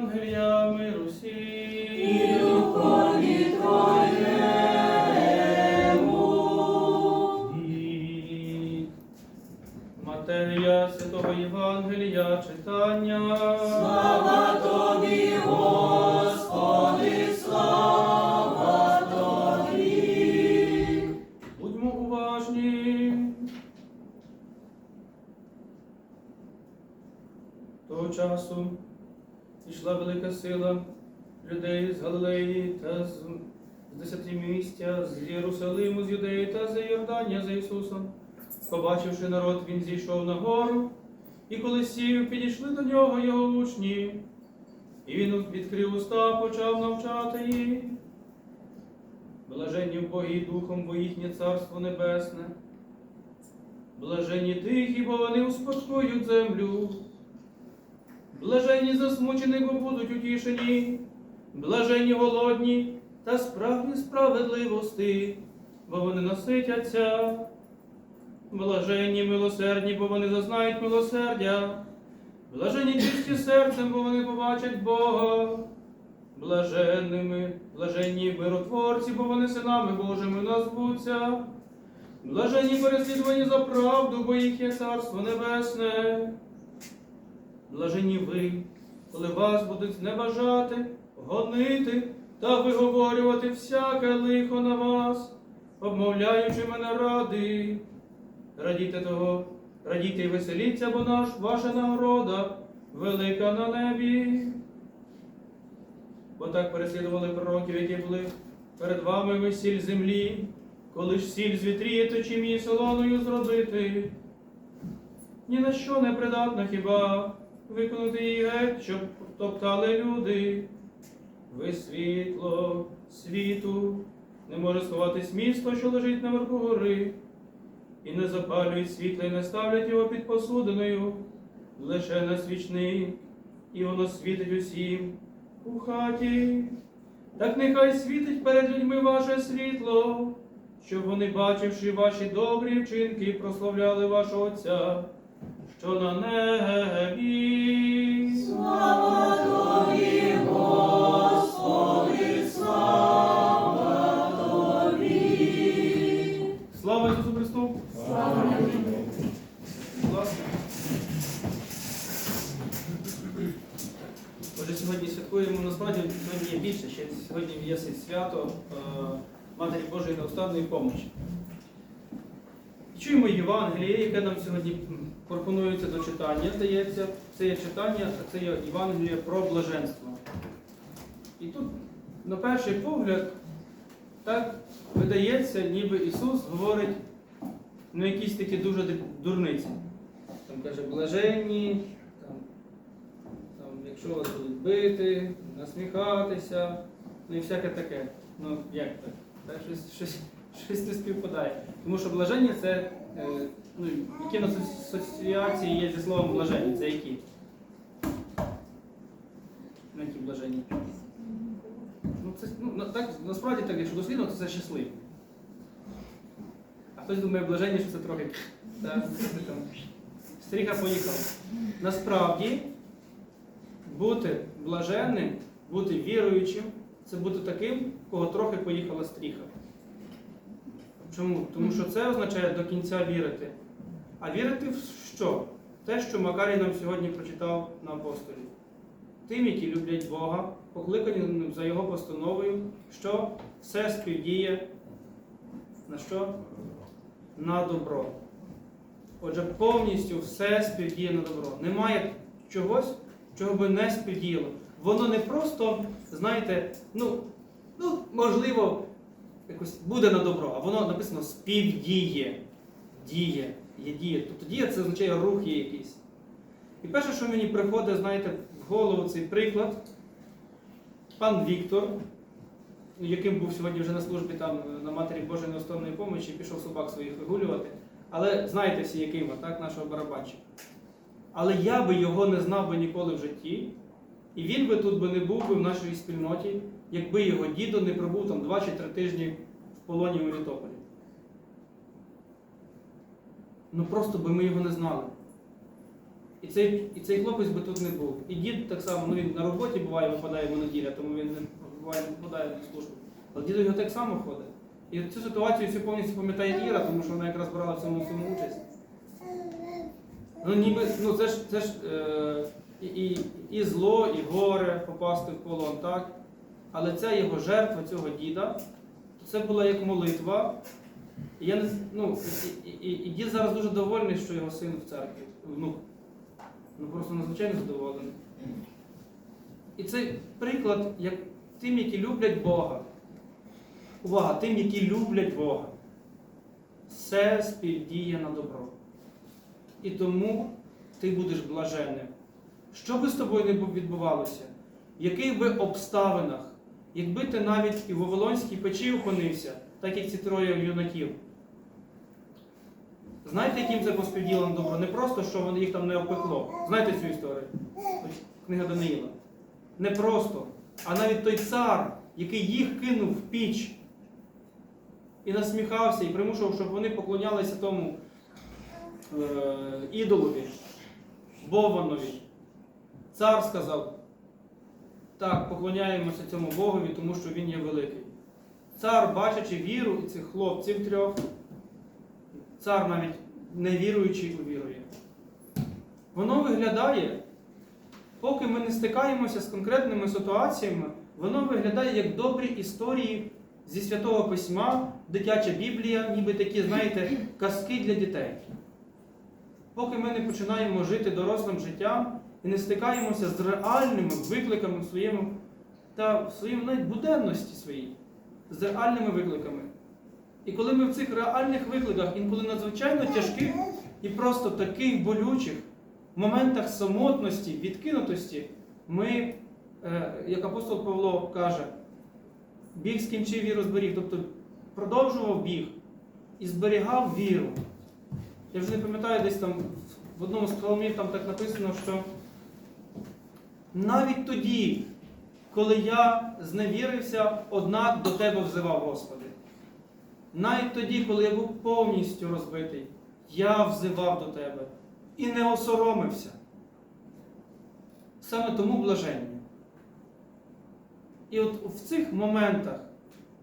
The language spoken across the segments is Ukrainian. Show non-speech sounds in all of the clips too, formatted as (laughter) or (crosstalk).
Ангеліями Русі. І духові Твоєму. І Матерія Святого Євангелія читання. Слава Тобі, Господи, слава Тобі. Будьмо уважні. Того часу йшла велика сила людей з Галилеї та з з десятимістя, з Єрусалиму, з Юдеї та з Йорданія за Ісусом. Побачивши народ, він зійшов на гору, і коли сів, підійшли до нього його учні. І він відкрив уста, почав навчати їх. Блаженні Богі Духом, бо їхнє Царство Небесне. Блаженні тихі, бо вони успокоють землю. Блаженні засмучені, бо будуть утішені. Блаженні голодні та справні справедливості, бо вони наситяться. Блаженні милосердні, бо вони зазнають милосердя. Блаженні чисті серцем, бо вони побачать Бога. Блаженними, блаженні миротворці, бо вони синами Божими назвуться. Блаженні переслідувані за правду, бо їх є царство небесне. Блаженні ви, коли вас будуть зневажати, гонити та виговорювати всяке лихо на вас, обмовляючи мене ради. Радійте того, радійте і веселіться, бо наш ваша нагорода велика на небі. Бо так переслідували пророків, які були перед вами ви сіль землі, коли ж сіль звітріє, то чим її солоною зробити. Ні на що не придатна хіба виконати її геть, щоб топтали люди. Ви світло світу, не може сховатись місто, що лежить на верху гори, і не запалюють світла, і не ставлять його під посудиною, лише на свічник, і воно світить усім у хаті. Так нехай світить перед людьми ваше світло, щоб вони, бачивши ваші добрі вчинки, прославляли вашого Отця, що на небі. Слава Тобі, Господи, слава Тобі. Слава Ісусу Христу! Слава Тобі. Будь ласка. Отже, сьогодні святкуємо насправді сьогодні є більше, ще сьогодні є свято е, Матері Божої неустанної помочі. Чуємо Євангеліє, яке нам сьогодні пропонується до читання, здається, це є читання, це є Євангеліє про блаженство. І тут, на перший погляд, так видається, ніби Ісус говорить ну, якісь такі дуже дурниці. Там каже, блаженні, там, там, якщо вас будуть бити, насміхатися, ну і всяке таке. Ну, як так? так щось, щось, щось не співпадає. Тому що блаженні це, е, ну, які на асоціації є зі словом блаженні, це які? Ну, які блаженні? Ну, це, ну, так, насправді так, якщо дослідно, то це щасливі. А хтось думає, блаженні, що це трохи. Стріха поїхала. Насправді, бути блаженним, бути віруючим, це бути таким, кого трохи поїхала стріха. Чому? Тому що це означає до кінця вірити. А вірити в що? Те, що Макарій нам сьогодні прочитав на апостолі. Тим, які люблять Бога, покликані за Його постановою, що все співдіє на що? На добро. Отже, повністю все співдіє на добро. Немає чогось, чого би не співдіяло. Воно не просто, знаєте, ну, ну можливо, якось буде на добро, а воно написано співдіє. Діє, є діє. Тобто дія це означає рух є якийсь. І перше, що мені приходить, знаєте, в голову цей приклад, пан Віктор, яким був сьогодні вже на службі там на Матері Божої неостанної помочі, пішов собак своїх вигулювати. Але знаєте всі, він, так, нашого барабанщика. Але я би його не знав би ніколи в житті, і він би тут би не був би в нашій спільноті, якби його дідо не пробув там два чи три тижні в полоні у Мелітополі. Ну просто би ми його не знали. І цей, і цей хлопець би тут не був. І дід так само, ну він на роботі буває, випадає йому неділя, тому він не буває не попадає на службу. Але дідо його так само ходить. І цю ситуацію всю повністю пам'ятає Іра, тому що вона якраз брала в цьому всьому участь. Ну, ніби, ну це ж, це ж е, і, і зло, і горе попасти в полон, так? Але ця його жертва, цього діда, то це була як молитва. Я не ну, і, і, і, і дід зараз дуже довольний, що його син в церкві, внук. Ну просто надзвичайно задоволений. І це приклад як тим, які люблять Бога. Увага, тим, які люблять Бога. Все співдіє на добро. І тому ти будеш блаженним. Що би з тобою не відбувалося, в яких би обставинах, якби ти навіть і в Вавилонській печі опинився, так як ці троє юнаків. Знаєте, яким це поспівділо добро? Не просто, що їх там не опекло. Знаєте цю історію? Книга Даниїла. Не просто, а навіть той цар, який їх кинув в піч і насміхався, і примушував, щоб вони поклонялися тому е, ідолові, Бованові. Цар сказав, так, поклоняємося цьому Богові, тому що він є великий. Цар, бачачи віру цих хлопців трьох, цар навіть не віруючий увірує. Воно виглядає, поки ми не стикаємося з конкретними ситуаціями, воно виглядає як добрі історії зі Святого Письма, дитяча Біблія, ніби такі, знаєте, казки для дітей. Поки ми не починаємо жити дорослим життям і не стикаємося з реальними викликами в своєму та в своїй навіть буденності своїй, з реальними викликами. І коли ми в цих реальних викликах, інколи надзвичайно тяжких і просто таких болючих моментах самотності, відкинутості, ми, е, як апостол Павло каже, біг скінчив віру зберіг, тобто продовжував біг і зберігав віру. Я вже не пам'ятаю, десь там в одному з псалмів там так написано, що навіть тоді, коли я зневірився, однак до тебе взивав Господи. Навіть тоді, коли я був повністю розбитий, я взивав до тебе і не осоромився. Саме тому блаження. І от в цих моментах,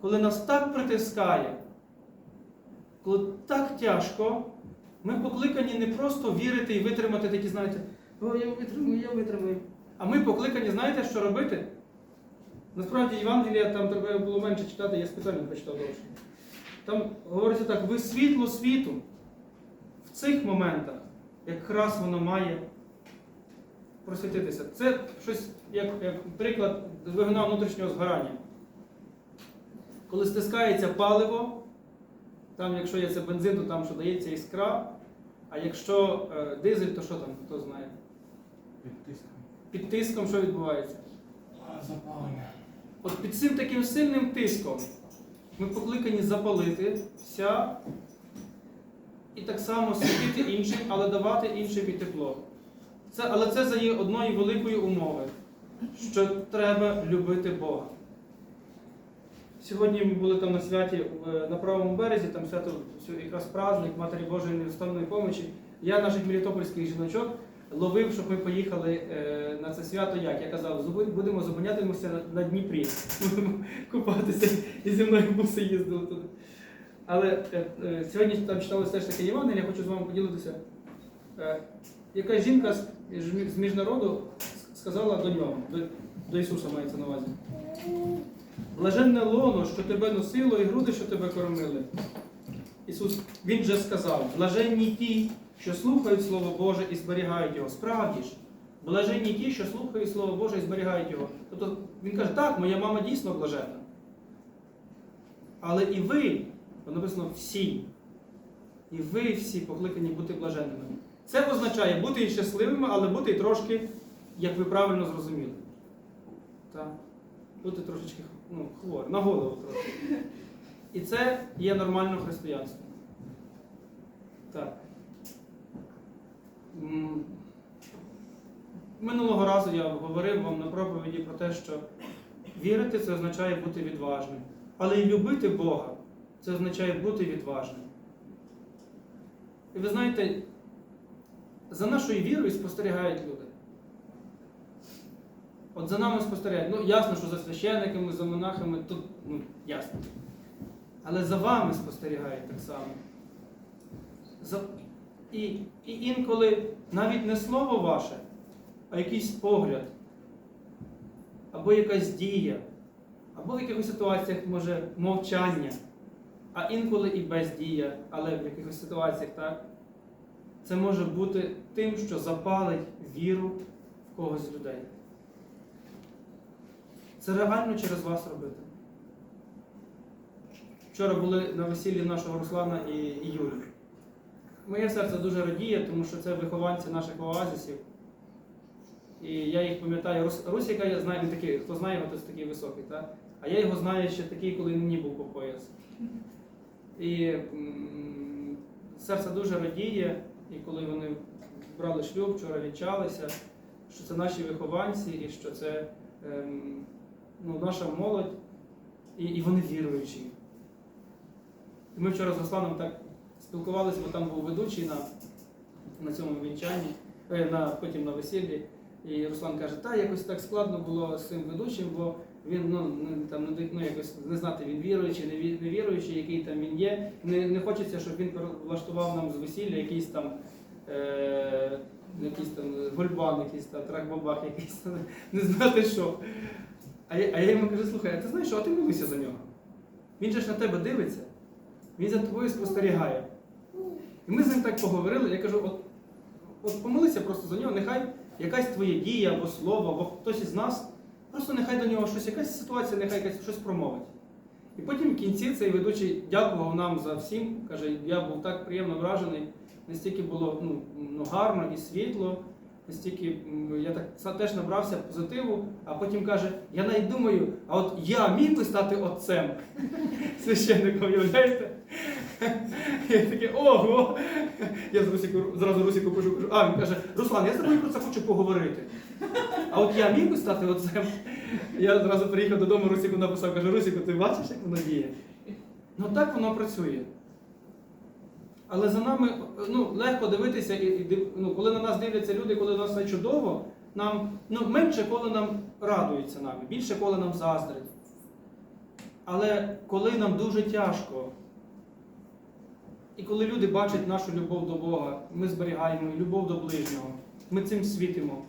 коли нас так притискає, коли так тяжко, ми покликані не просто вірити і витримати такі, знаєте, о, я витримую, я витримую. А ми покликані, знаєте, що робити? Насправді Євангелія там треба було менше читати, я спеціально почитав довше. Там говориться так, ви світло світу. В цих моментах якраз воно має просвітитися. Це щось як, як приклад двигуна внутрішнього згорання. Коли стискається паливо, там, якщо є це бензин, то там що дається іскра, а якщо е, дизель, то що там, хто знає? Під тиском. Під тиском що відбувається? Запалення. От під цим таким сильним тиском ми покликані запалитися і так само світити іншим, але давати іншим і тепло. Це, але це за є одної великої умови, що треба любити Бога. Сьогодні ми були там на святі на правому березі, там свято якраз праздник Матері Божої невстановної помочі. Я наших мелітопольських жіночок ловив, щоб ми поїхали е, на це свято. Як? Я казав, будемо зупинятимося на, Дніпрі, будемо (laughs) купатися і зі мною буси їздили туди. Але е, е, сьогодні там читалося теж таке Євангеліє, я хочу з вами поділитися. Е, яка жінка з міжнароду сказала до нього, до, до Ісуса мається на увазі. Блаженне лоно, що тебе носило, і груди, що тебе кормили. Ісус, Він же сказав, блаженні ті, що слухають Слово Боже і зберігають його. Справді ж, блаженні ті, що слухають Слово Боже і зберігають його. Тобто він каже, так, моя мама дійсно блаженна. Але і ви, написано всі, і ви всі покликані бути блаженними. Це означає бути і щасливими, але бути і трошки, як ви правильно зрозуміли. Так. Бути трошечки ну, хворим, на голову трохи. І це є нормально християнство. Так. Минулого разу я говорив вам на проповіді про те, що вірити це означає бути відважним. Але і любити Бога це означає бути відважним. І ви знаєте, за нашою вірою спостерігають люди. От за нами спостерігають. Ну, ясно, що за священниками, за монахами, тут ну, ясно. Але за вами спостерігають так само. За... І, і інколи навіть не слово ваше, а якийсь погляд, або якась дія, або в якихось ситуаціях може мовчання, а інколи і бездія, але в якихось ситуаціях так. Це може бути тим, що запалить віру в когось людей. Це реально через вас робити. Вчора були на весіллі нашого Руслана і, і Юлі. Моє серце дуже радіє, тому що це вихованці наших оазисів. І я їх пам'ятаю. Рус- Русіка я знаю, він такий, хто знає його, то такий високий, так? А я його знаю ще такий, коли мені був по пояс. І серце дуже радіє, і коли вони брали шлюб, вчора вінчалися, що це наші вихованці і що це ем, ну, наша молодь, і, і вони віруючі. І ми вчора з Русланом так спілкувалися, бо там був ведучий на, на цьому вінчанні, е, на, потім на весіллі. І Руслан каже, та якось так складно було з цим ведучим, бо він ну, там, ну, якось не знати, він віруючий, не віруючий, який там він є. Не, не хочеться, щоб він влаштував нам з весілля якийсь там. Е, якийсь там гольбан, якийсь там трак-бабах, якийсь там, (laughs) не знати що. А я, а я йому кажу, слухай, а ти знаєш що, а ти молися за нього. Він же ж на тебе дивиться, він за тобою спостерігає. І ми з ним так поговорили, я кажу, от, от помолися просто за нього, нехай якась твоя дія або слово, або хтось із нас, просто нехай до нього щось, якась ситуація, нехай якась щось промовить. І потім в кінці цей ведучий дякував нам за всім. Каже, я був так приємно вражений, настільки було ну, ну, гарно і світло, настільки я так теж набрався позитиву, а потім каже, я навіть думаю, а от я міг би стати отцем (laughs) священником, уявляєте? Я такий, ого! Я з Русіку, зразу Русіку пишу, кажу, а він каже, Руслан, я з тобою про це хочу поговорити. А от я міг би стати отцем. Я зразу приїхав додому, Русіку написав, кажу, Русіку, ти бачиш, як воно діє? Ну так воно працює. Але за нами ну, легко дивитися, і, і ну, коли на нас дивляться люди, коли нас все чудово, нам ну, менше коли нам радуються нами, більше коли нам заздрять. Але коли нам дуже тяжко, і коли люди бачать нашу любов до Бога, ми зберігаємо любов до ближнього, ми цим світимо.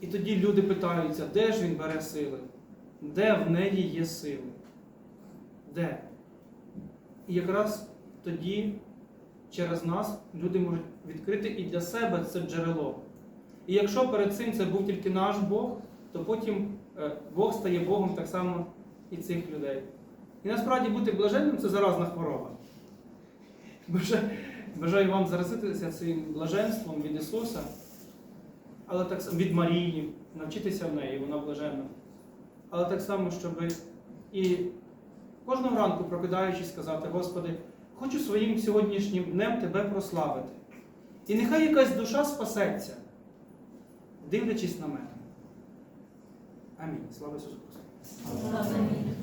І тоді люди питаються, де ж він бере сили? Де в неї є сили? Де? І якраз тоді через нас люди можуть відкрити і для себе це джерело. І якщо перед цим це був тільки наш Бог, то потім е, Бог стає Богом так само і цих людей. І насправді бути блаженним це заразна хвороба. Бажаю, вам заразитися цим блаженством від Ісуса, але так само від Марії, навчитися в неї, вона блаженна. Але так само, щоб і кожного ранку, прокидаючись, сказати, Господи, хочу своїм сьогоднішнім днем Тебе прославити. І нехай якась душа спасеться, дивлячись на мене. Амінь. Слава Ісусу Христу!